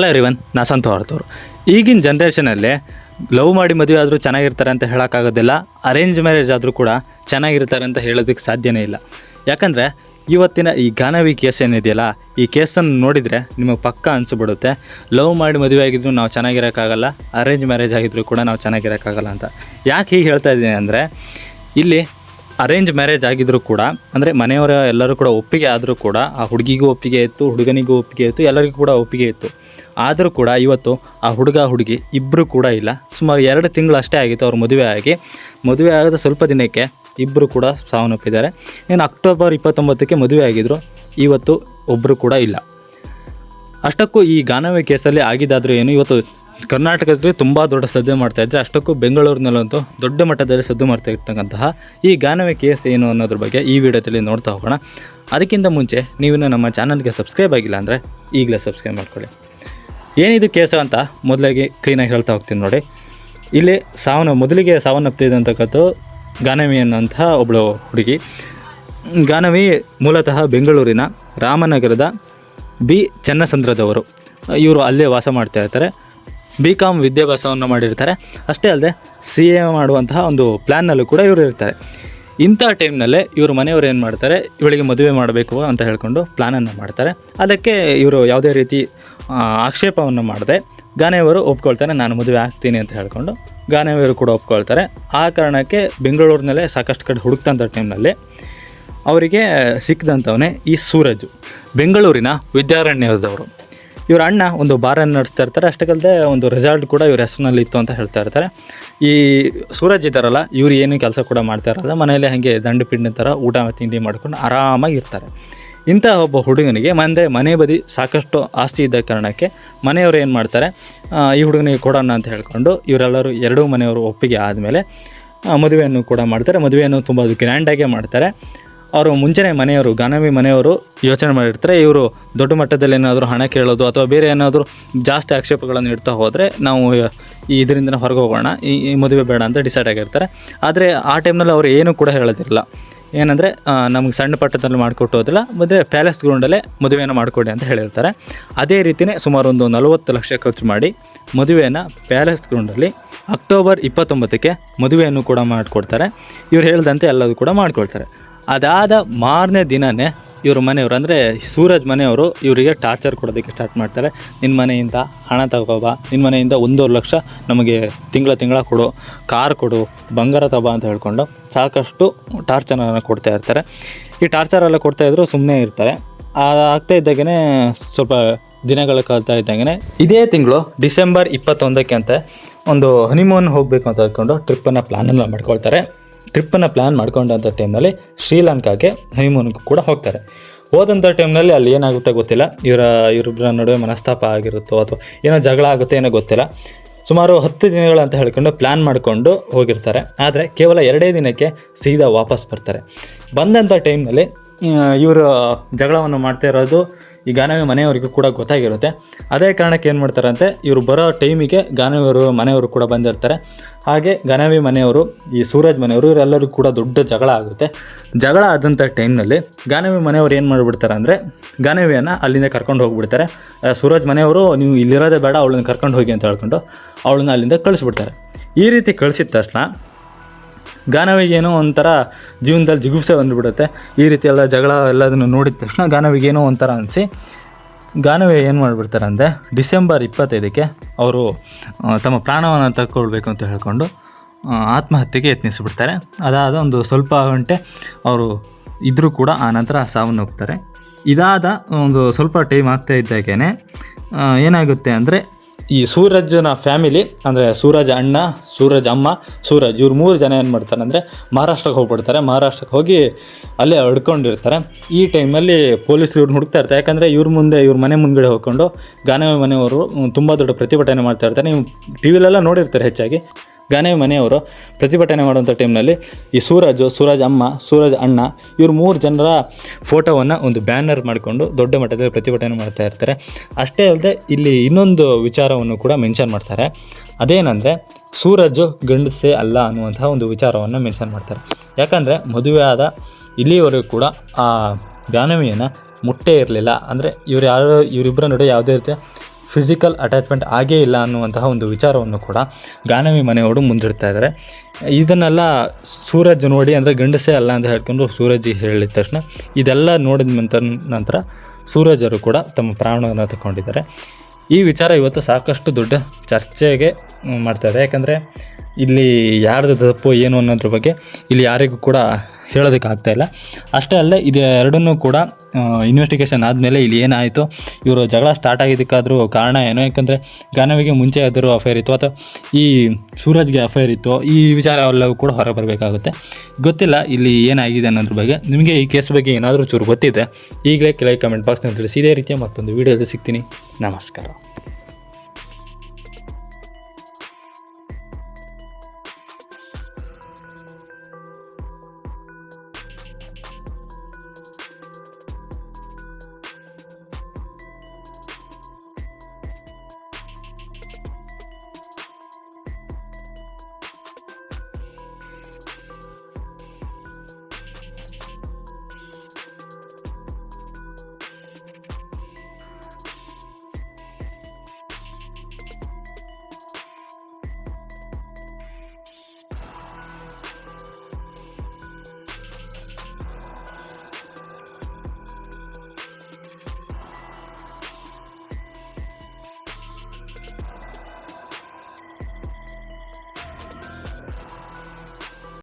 Hello ರಿವನ್ ನಾ ಸಂತು ಹೊರತವ್ರು ಈಗಿನ ಜನ್ರೇಷನಲ್ಲಿ ಲವ್ ಮಾಡಿ ಮದುವೆ ಆದರೂ ಚೆನ್ನಾಗಿರ್ತಾರೆ ಅಂತ ಹೇಳೋಕ್ಕಾಗೋದಿಲ್ಲ ಅರೇಂಜ್ ಮ್ಯಾರೇಜ್ ಆದರೂ ಕೂಡ ಚೆನ್ನಾಗಿರ್ತಾರೆ ಅಂತ ಹೇಳೋದಕ್ಕೆ ಸಾಧ್ಯನೇ ಇಲ್ಲ. ಯಾಕಂದರೆ ಇವತ್ತಿನ ಈ ಗಾನವಿ ಕೇಸ್ ಏನಿದೆಯಲ್ಲ, ಈ ಕೇಸನ್ನು ನೋಡಿದರೆ ನಿಮಗೆ ಪಕ್ಕ ಅನಿಸ್ಬಿಡುತ್ತೆ. ಲವ್ ಮಾಡಿ ಮದುವೆ ಆಗಿದ್ರು ನಾವು ಚೆನ್ನಾಗಿರೋಕ್ಕಾಗಲ್ಲ ಅರೇಂಜ್ ಮ್ಯಾರೇಜ್ ಆಗಿದ್ದರೂ ಕೂಡ ನಾವು ಚೆನ್ನಾಗಿರೋಕ್ಕಾಗಲ್ಲ ಅಂತ. ಯಾಕೆ ಹೀಗೆ ಹೇಳ್ತಾ ಇದ್ದೀನಿ ಅಂದರೆ, ಇಲ್ಲಿ ಅರೇಂಜ್ ಮ್ಯಾರೇಜ್ ಆಗಿದ್ರು ಕೂಡ, ಅಂದರೆ ಮನೆಯವರ ಎಲ್ಲರೂ ಕೂಡ ಒಪ್ಪಿಗೆ ಆದರೂ ಕೂಡ, ಆ ಹುಡುಗಿಗೂ ಒಪ್ಪಿಗೆ ಇತ್ತು, ಹುಡುಗನಿಗೂ ಒಪ್ಪಿಗೆ ಇತ್ತು, ಎಲ್ಲರಿಗೂ ಕೂಡ ಒಪ್ಪಿಗೆ ಇತ್ತು. ಆದರೂ ಕೂಡ ಇವತ್ತು ಆ ಹುಡುಗ, ಹುಡುಗಿ ಇಬ್ಬರು ಕೂಡ ಇಲ್ಲ. ಸುಮಾರು ಎರಡು ತಿಂಗಳು ಅಷ್ಟೇ ಆಗಿತ್ತು ಅವ್ರ ಮದುವೆ ಆಗಿ. ಮದುವೆ ಆಗದ ಸ್ವಲ್ಪ ದಿನಕ್ಕೆ ಇಬ್ಬರು ಕೂಡ ಸಾವನ್ನಪ್ಪಿದ್ದಾರೆ. ಇನ್ನು ಅಕ್ಟೋಬರ್ ಇಪ್ಪತ್ತೊಂಬತ್ತಕ್ಕೆ ಮದುವೆ ಆಗಿದ್ರು, ಇವತ್ತು ಒಬ್ಬರು ಕೂಡ ಇಲ್ಲ. ಅಷ್ಟಕ್ಕೂ ಈ ಗಾನವೇ ಕೇಸಲ್ಲಿ ಆಗಿದ್ದಾದರೂ ಏನು, ಇವತ್ತು ಕರ್ನಾಟಕದಲ್ಲಿ ತುಂಬ ದೊಡ್ಡ ಸದ್ದು ಮಾಡ್ತಾ ಇದ್ದರೆ ಅಷ್ಟಕ್ಕೂ ಬೆಂಗಳೂರಿನಲ್ಲಂತೂ ದೊಡ್ಡ ಮಟ್ಟದಲ್ಲಿ ಸದ್ದು ಮಾಡ್ತಾ ಇರ್ತಕ್ಕಂತಹ ಈ ಗಾನವೇ ಕೇಸ್ ಏನು ಅನ್ನೋದ್ರ ಬಗ್ಗೆ ಈ ವಿಡಿಯೋದಲ್ಲಿ ನೋಡ್ತಾ ಹೋಗೋಣ. ಅದಕ್ಕಿಂತ ಮುಂಚೆ ನೀವಿನ್ನು ನಮ್ಮ ಚಾನಲ್ಗೆ ಸಬ್ಸ್ಕ್ರೈಬ್ ಆಗಿಲ್ಲ ಅಂದರೆ ಈಗಲೇ ಸಬ್ಸ್ಕ್ರೈಬ್ ಮಾಡ್ಕೊಳ್ಳಿ. ಏನಿದು ಕೇಸು ಅಂತ ಮೊದಲಾಗಿ ಕ್ಲೀನಾಗಿ ಹೇಳ್ತಾ ಹೋಗ್ತೀನಿ ನೋಡಿ. ಇಲ್ಲಿ ಸಾವನ್ನ ಮೊದಲಿಗೆ ಸಾವನ್ನಪ್ಪಿದಂತಕ್ಕಂಥ ಗಾನವಿ ಅನ್ನೋಂಥ ಒಬ್ಬಳು ಹುಡುಗಿ. ಗಾನವಿ ಮೂಲತಃ ಬೆಂಗಳೂರಿನ ರಾಮನಗರದ ಬಿ ಚನ್ನಸಂದ್ರದವರು. ಇವರು ಅಲ್ಲೇ ವಾಸ ಮಾಡ್ತಾ ಇರ್ತಾರೆ. ಬಿ ಕಾಮ್ ವಿದ್ಯಾಭ್ಯಾಸವನ್ನು ಮಾಡಿರ್ತಾರೆ. ಅಷ್ಟೇ ಅಲ್ಲದೆ ಸಿ ಎ ಮಾಡುವಂತಹ ಒಂದು ಪ್ಲ್ಯಾನ್ನಲ್ಲೂ ಕೂಡ ಇವರು ಇರ್ತಾರೆ. ಇಂಥ ಟೈಮ್ನಲ್ಲೇ ಇವರು ಮನೆಯವರು ಏನು ಮಾಡ್ತಾರೆ? ಇವಳಿಗೆ ಮದುವೆ ಮಾಡಬೇಕು ಅಂತ ಹೇಳ್ಕೊಂಡು ಪ್ಲ್ಯಾನನ್ನು ಮಾಡ್ತಾರೆ. ಅದಕ್ಕೆ ಇವರು ಯಾವುದೇ ರೀತಿ ಆಕ್ಷೇಪವನ್ನು ಮಾಡದೆ. ಗಾನೆಯವರು ಒಪ್ಕೊಳ್ತಾರೆ, ನಾನು ಮದುವೆ ಆಗ್ತೀನಿ ಅಂತ ಹೇಳ್ಕೊಂಡು ಗಾನೆಯವರು ಕೂಡ ಒಪ್ಕೊಳ್ತಾರೆ. ಆ ಕಾರಣಕ್ಕೆ ಬೆಂಗಳೂರಿನಲ್ಲೇ ಸಾಕಷ್ಟು ಕಡೆ ಹುಡುಕ್ತಂಥ ಟೈಮ್ನಲ್ಲಿ ಅವರಿಗೆ ಸಿಕ್ಕಿದಂಥವನೇ ಈ ಸೂರಜ್. ಬೆಂಗಳೂರಿನ ವಿದ್ಯಾರಣ್ಯದವರು. ಇವ್ರ ಅಣ್ಣ ಒಂದು ಬಾರನ್ನು ನಡೆಸ್ತಾ ಇರ್ತಾರೆ. ಅಷ್ಟಕ್ಕಲ್ಲದೆ ಒಂದು ರೆಸಾರ್ಟ್ ಕೂಡ ಇವ್ರ ಹೆಸರಿನಲ್ಲಿ ಇತ್ತು ಅಂತ ಹೇಳ್ತಾ ಇರ್ತಾರೆ. ಈ ಸೂರಜ್ ಇದ್ದಾರಲ್ಲ, ಇವ್ರು ಏನು ಕೆಲಸ ಕೂಡ ಮಾಡ್ತಾ ಇರಲ್ಲ. ಮನೆಯಲ್ಲೇ ಹಾಗೆ ದಂಡು ಪಿಂಡಿನ ಥರ ಊಟ ತಿಂಡಿ ಮಾಡ್ಕೊಂಡು ಆರಾಮಾಗಿ ಇರ್ತಾರೆ. ಇಂಥ ಒಬ್ಬ ಹುಡುಗನಿಗೆ ಮಂದೆ ಮನೆ ಬದಿ ಸಾಕಷ್ಟು ಆಸ್ತಿ ಇದ್ದ ಕಾರಣಕ್ಕೆ ಮನೆಯವರು ಏನು ಮಾಡ್ತಾರೆ ಈ ಹುಡುಗನಿಗೆ ಕೊಡೋಣ ಅಂತ ಹೇಳ್ಕೊಂಡು ಇವರೆಲ್ಲರೂ ಎರಡೂ ಮನೆಯವರು ಒಪ್ಪಿಗೆ ಆದಮೇಲೆ ಮದುವೆಯನ್ನು ಕೂಡ ಮಾಡ್ತಾರೆ. ಮದುವೆಯನ್ನು ತುಂಬ ಗ್ರ್ಯಾಂಡಾಗೇ ಮಾಡ್ತಾರೆ. ಅವರು ಮುಂಚೆನೇ ಮನೆಯವರು, ಗಾನವಿ ಮನೆಯವರು ಯೋಚನೆ ಮಾಡಿರ್ತಾರೆ, ಇವರು ದೊಡ್ಡ ಮಟ್ಟದಲ್ಲಿ ಏನಾದರೂ ಹಣ ಕೇಳೋದು ಅಥವಾ ಬೇರೆ ಏನಾದರೂ ಜಾಸ್ತಿ ಆಕ್ಷೇಪಗಳನ್ನು ಇಡ್ತಾ ಹೋದರೆ ನಾವು ಇದರಿಂದ ಹೊರಗೆ ಹೋಗೋಣ, ಈ ಮದುವೆ ಬೇಡ ಅಂತ ಡಿಸೈಡ್ ಆಗಿರ್ತಾರೆ. ಆದರೆ ಆ ಟೈಮ್ನಲ್ಲಿ ಅವರು ಏನೂ ಕೂಡ ಹೇಳೋದಿಲ್ಲ ಏನಂದರೆ ನಮಗೆ ಸಣ್ಣ ಪಟ್ಟದಲ್ಲಿ ಮಾಡಿಕೊಟ್ಟೋದಿಲ್ಲ ಮತ್ತು ಪ್ಯಾಲೇಸ್ ಗ್ರೌಂಡಲ್ಲೇ ಮದುವೆಯನ್ನು ಮಾಡಿಕೊಡಿ ಅಂತ ಹೇಳಿರ್ತಾರೆ. ಅದೇ ರೀತಿಯೇ ಸುಮಾರು ಒಂದು ನಲವತ್ತು ಲಕ್ಷ ಖರ್ಚು ಮಾಡಿ ಮದುವೆಯನ್ನು ಪ್ಯಾಲೇಸ್ ಗ್ರೌಂಡಲ್ಲಿ ಅಕ್ಟೋಬರ್ ಇಪ್ಪತ್ತೊಂಬತ್ತಕ್ಕೆ ಮದುವೆಯನ್ನು ಕೂಡ ಮಾಡಿಕೊಡ್ತಾರೆ. ಇವ್ರು ಹೇಳಿದಂತೆ ಎಲ್ಲದೂ ಕೂಡ ಮಾಡ್ಕೊಳ್ತಾರೆ. ಅದಾದ ಮಾರನೇ ದಿನವೇ ಇವ್ರ ಮನೆಯವರು, ಅಂದರೆ ಸೂರಜ್ ಮನೆಯವರು ಇವರಿಗೆ ಟಾರ್ಚರ್ ಕೊಡೋದಕ್ಕೆ ಸ್ಟಾರ್ಟ್ ಮಾಡ್ತಾರೆ. ನಿನ್ನ ಮನೆಯಿಂದ ಹಣ ತಗೋಬ ನಿನ್ನ ಮನೆಯಿಂದ ಒಂದೂವರೆ ಲಕ್ಷ ನಮಗೆ ತಿಂಗಳ ತಿಂಗಳ ಕೊಡು, ಕಾರ್ ಕೊಡು, ಬಂಗಾರ ತಗೋ ಅಂತ ಹೇಳ್ಕೊಂಡು ಸಾಕಷ್ಟು ಟಾರ್ಚರನ್ನು ಕೊಡ್ತಾ ಇರ್ತಾರೆ. ಈ ಟಾರ್ಚರ್ ಎಲ್ಲ ಕೊಡ್ತಾ ಇದ್ರು ಸುಮ್ಮನೆ ಇರ್ತಾರೆ. ಆಗ್ತಾ ಇದ್ದಾಗೇ ಸ್ವಲ್ಪ ದಿನಗಳು ಕಳ್ತಾ ಇದ್ದಂಗೆ ಇದೇ ತಿಂಗಳು ಡಿಸೆಂಬರ್ ಇಪ್ಪತ್ತೊಂದಕ್ಕೆ ಅಂತ ಒಂದು ಹನಿಮೂನ್ ಹೋಗಬೇಕು ಅಂತ ಹೇಳ್ಕೊಂಡು ಟ್ರಿಪ್ಪನ್ನು ಪ್ಲ್ಯಾನನ್ನು ಮಾಡ್ಕೊಳ್ತಾರೆ. ಟ್ರಿಪ್ಪನ್ನು ಪ್ಲ್ಯಾನ್ ಮಾಡ್ಕೊಂಡಂಥ ಟೈಮ್ನಲ್ಲಿ ಶ್ರೀಲಂಕಾಗೆ ಹನಿಮೂನ್ಗೂ ಕೂಡ ಹೋಗ್ತಾರೆ. ಹೋದಂಥ ಟೈಮ್ನಲ್ಲಿ ಅಲ್ಲಿ ಏನಾಗುತ್ತೆ ಗೊತ್ತಿಲ್ಲ. ಇವರ ಇವರಿಬ್ಬರ ನಡುವೆ ಮನಸ್ತಾಪ ಆಗಿರುತ್ತೋ ಅಥವಾ ಏನೋ ಜಗಳ ಆಗುತ್ತೆ ಏನೋ ಗೊತ್ತಿಲ್ಲ. ಸುಮಾರು ಹತ್ತು ದಿನಗಳು ಅಂತ ಹೇಳ್ಕೊಂಡು ಪ್ಲ್ಯಾನ್ ಮಾಡಿಕೊಂಡು ಹೋಗಿರ್ತಾರೆ. ಆದರೆ ಕೇವಲ ಎರಡೇ ದಿನಕ್ಕೆ ಸೀದಾ ವಾಪಸ್ ಬರ್ತಾರೆ. ಬಂದಂಥ ಟೈಮ್ನಲ್ಲಿ ಇವರು ಜಗಳವನ್ನು ಮಾಡ್ತಾ ಇರೋದು ಈ ಗಾನವಿ ಮನೆಯವರಿಗೂ ಕೂಡ ಗೊತ್ತಾಗಿರುತ್ತೆ. ಅದೇ ಕಾರಣಕ್ಕೆ ಏನು ಮಾಡ್ತಾರಂತೆ, ಇವರು ಬರೋ ಟೈಮಿಗೆ ಗಾನವಿಯವರು, ಮನೆಯವರು ಕೂಡ ಬಂದಿರ್ತಾರೆ. ಹಾಗೆ ಗಾನವಿ ಮನೆಯವರು, ಈ ಸೂರಜ್ ಮನೆಯವರು, ಇವರೆಲ್ಲರೂ ಕೂಡ ದೊಡ್ಡ ಜಗಳ ಆಗುತ್ತೆ. ಜಗಳ ಆದಂಥ ಟೈಮ್ನಲ್ಲಿ ಗಾನವಿ ಮನೆಯವರು ಏನು ಮಾಡಿಬಿಡ್ತಾರೆ ಅಂದರೆ, ಗಾನವಿಯನ್ನು ಅಲ್ಲಿಂದ ಕರ್ಕೊಂಡು ಹೋಗ್ಬಿಡ್ತಾರೆ. ಸೂರಜ್ ಮನೆಯವರು, ನೀವು ಇಲ್ಲಿರೋದೇ ಬೇಡ, ಅವಳನ್ನ ಕರ್ಕೊಂಡು ಹೋಗಿ ಅಂತ ಹೇಳ್ಕೊಂಡು ಅವಳನ್ನ ಅಲ್ಲಿಂದ ಕಳಿಸ್ಬಿಡ್ತಾರೆ. ಈ ರೀತಿ ಕಳಿಸಿದ ತಕ್ಷಣ ಗಾನವಿಗೇನೋ ಒಂಥರ ಜೀವನದಲ್ಲಿ ಜಿಗುಪ್ಸೆ ಬಂದುಬಿಡುತ್ತೆ. ಈ ರೀತಿ ಎಲ್ಲ ಜಗಳ ಎಲ್ಲದನ್ನು ನೋಡಿದ ತಕ್ಷಣ ಗಾನವಿಗೇನೋ ಒಂಥರ ಅನಿಸಿ, ಗಾನವಿ ಏನು ಮಾಡಿಬಿಡ್ತಾರೆ ಅಂದರೆ ಡಿಸೆಂಬರ್ ಇಪ್ಪತ್ತೈದಕ್ಕೆ ಅವರು ತಮ್ಮ ಪ್ರಾಣವನ್ನು ತಗೊಳ್ಬೇಕು ಅಂತ ಹೇಳಿಕೊಂಡು ಆತ್ಮಹತ್ಯೆಗೆ ಯತ್ನಿಸಿಬಿಡ್ತಾರೆ. ಅದಾದ ಒಂದು ಸ್ವಲ್ಪ ಗಂಟೆ ಅವರು ಇದ್ದರೂ ಕೂಡ ಆ ನಂತರ ಸಾವನ್ನಪ್ಪುತ್ತಾರೆ. ಇದಾದ ಒಂದು ಸ್ವಲ್ಪ ಟೈಮ್ ಆಗ್ತಾ ಇದ್ದಾಗೇ ಏನಾಗುತ್ತೆ ಅಂದರೆ ಈ ಸೂರಜ್ನ ಫ್ಯಾಮಿಲಿ, ಅಂದರೆ ಸೂರಜ್ ಅಣ್ಣ, ಸೂರಜ್ ಅಮ್ಮ, ಸೂರಜ್, ಇವ್ರು ಮೂರು ಜನ ಏನು ಮಾಡ್ತಾರೆ ಅಂದರೆ ಮಹಾರಾಷ್ಟ್ರಕ್ಕೆ ಹೋಗ್ಬಿಡ್ತಾರೆ. ಮಹಾರಾಷ್ಟ್ರಕ್ಕೆ ಹೋಗಿ ಅಲ್ಲೇ ಅಡ್ಕೊಂಡಿರ್ತಾರೆ. ಈ ಟೈಮಲ್ಲಿ ಪೊಲೀಸರು ಇವ್ರನ್ನ ಹುಡುಕ್ತಾ ಇರ್ತಾರೆ. ಯಾಕಂದರೆ ಇವ್ರ ಮುಂದೆ, ಇವ್ರ ಮನೆ ಮುಂದಗಡೆ ಹೋಗ್ಕೊಂಡು ಗಾನವಿ ಮನೆಯವರು ತುಂಬ ದೊಡ್ಡ ಪ್ರತಿಭಟನೆ ಮಾಡ್ತಾ ಇರ್ತಾರೆ. ನೀವು ಟಿ ವಿಲೆಲ್ಲ ನೋಡಿರ್ತಾರೆ ಹೆಚ್ಚಾಗಿ. ಗಾನವಿ ಮನೆಯವರು ಪ್ರತಿಭಟನೆ ಮಾಡುವಂಥ ಟೈಮ್ನಲ್ಲಿ ಈ ಸೂರಜ್ ಸೂರಜ್ ಅಮ್ಮ, ಸೂರಜ್ ಅಣ್ಣ ಇವ್ರು ಮೂರು ಜನರ ಫೋಟೋವನ್ನು ಒಂದು ಬ್ಯಾನರ್ ಮಾಡಿಕೊಂಡು ದೊಡ್ಡ ಮಟ್ಟದಲ್ಲಿ ಪ್ರತಿಭಟನೆ ಮಾಡ್ತಾ ಇರ್ತಾರೆ. ಅಷ್ಟೇ ಅಲ್ಲದೆ ಇಲ್ಲಿ ಇನ್ನೊಂದು ವಿಚಾರವನ್ನು ಕೂಡ ಮೆನ್ಷನ್ ಮಾಡ್ತಾರೆ. ಅದೇನೆಂದರೆ ಸೂರಜ್ ಗಂಡಸೇ ಅಲ್ಲ ಅನ್ನುವಂತಹ ಒಂದು ವಿಚಾರವನ್ನು ಮೆನ್ಷನ್ ಮಾಡ್ತಾರೆ. ಯಾಕಂದರೆ ಮದುವೆ ಆದ ಇಲ್ಲಿವರೆಗೂ ಕೂಡ ಆ ಗಾನವಿಯನ್ನು ಮುಟ್ಟೇ ಇರಲಿಲ್ಲ. ಅಂದರೆ ಇವ್ರು ಯಾರು ಇವರಿಬ್ಬರ ನಡುವೆ ಯಾವುದೇ ರೀತಿಯ ಫಿಸಿಕಲ್ ಅಟ್ಯಾಚ್ಮೆಂಟ್ ಆಗೇ ಇಲ್ಲ ಅನ್ನುವಂತಹ ಒಂದು ವಿಚಾರವನ್ನು ಕೂಡ ಗಾನವಿ ಮನೆಯವರು ಮುಂದಿಡ್ತಾ ಇದ್ದಾರೆ. ಇದನ್ನೆಲ್ಲ ಸೂರಜ್ ನೋಡಿ ಅಂದರೆ ಗಂಡಸೇ ಅಲ್ಲ ಅಂತ ಹೇಳ್ಕೊಂಡು ಸೂರಜ್ ಹೇಳಿದ ತಕ್ಷಣ ಇದೆಲ್ಲ ನೋಡಿದ ನಂತರ ನಂತರ ಸೂರಜರು ಕೂಡ ತಮ್ಮ ಪ್ರಾಣವನ್ನು ತಗೊಂಡಿದ್ದಾರೆ ಈ ವಿಚಾರ ಇವತ್ತು ಸಾಕಷ್ಟು ದೊಡ್ಡ ಚರ್ಚೆಗೆ ಮಾಡ್ತಾ ಮಾಡ್ತಾರೆ ಯಾಕಂದರೆ ಇಲ್ಲಿ ಯಾರ್ದು ತಪ್ಪು, ಏನು ಅನ್ನೋದ್ರ ಬಗ್ಗೆ ಇಲ್ಲಿ ಯಾರಿಗೂ ಕೂಡ ಹೇಳೋದಕ್ಕೆ ಆಗ್ತಾ ಇಲ್ಲ. ಅಷ್ಟೇ ಅಲ್ಲದೆ ಇದು ಎರಡನ್ನೂ ಕೂಡ ಇನ್ವೆಸ್ಟಿಗೇಷನ್ ಆದಮೇಲೆ ಇಲ್ಲಿ ಏನಾಯಿತು, ಇವರು ಜಗಳ ಸ್ಟಾರ್ಟ್ ಆಗಿದ್ದಕ್ಕಾದರೂ ಕಾರಣ ಏನು? ಯಾಕಂದರೆ ಗಾನವಿಗೆ ಮುಂಚೆ ಆದರೂ ಅಫೇರ್ ಇತ್ತು, ಅಥವಾ ಈ ಸೂರಜ್ಗೆ ಅಫೇರ್ ಇತ್ತು, ಈ ವಿಚಾರ ಎಲ್ಲವೂ ಕೂಡ ಹೊರಗೆ ಬರಬೇಕಾಗುತ್ತೆ. ಗೊತ್ತಿಲ್ಲ ಇಲ್ಲಿ ಏನಾಗಿದೆ ಅನ್ನೋದ್ರ ಬಗ್ಗೆ. ನಿಮಗೆ ಈ ಕೇಸ್ ಬಗ್ಗೆ ಏನಾದರೂ ಚೂರು ಗೊತ್ತಿದೆ, ಈಗಲೇ ಕೆಳಗೆ ಕಮೆಂಟ್ ಬಾಕ್ಸ್ನಲ್ಲಿ ತಿಳಿಸಿ. ಇದೇ ರೀತಿಯ ಮತ್ತೊಂದು ವೀಡಿಯೋದಲ್ಲಿ ಸಿಗ್ತೀನಿ. ನಮಸ್ಕಾರ.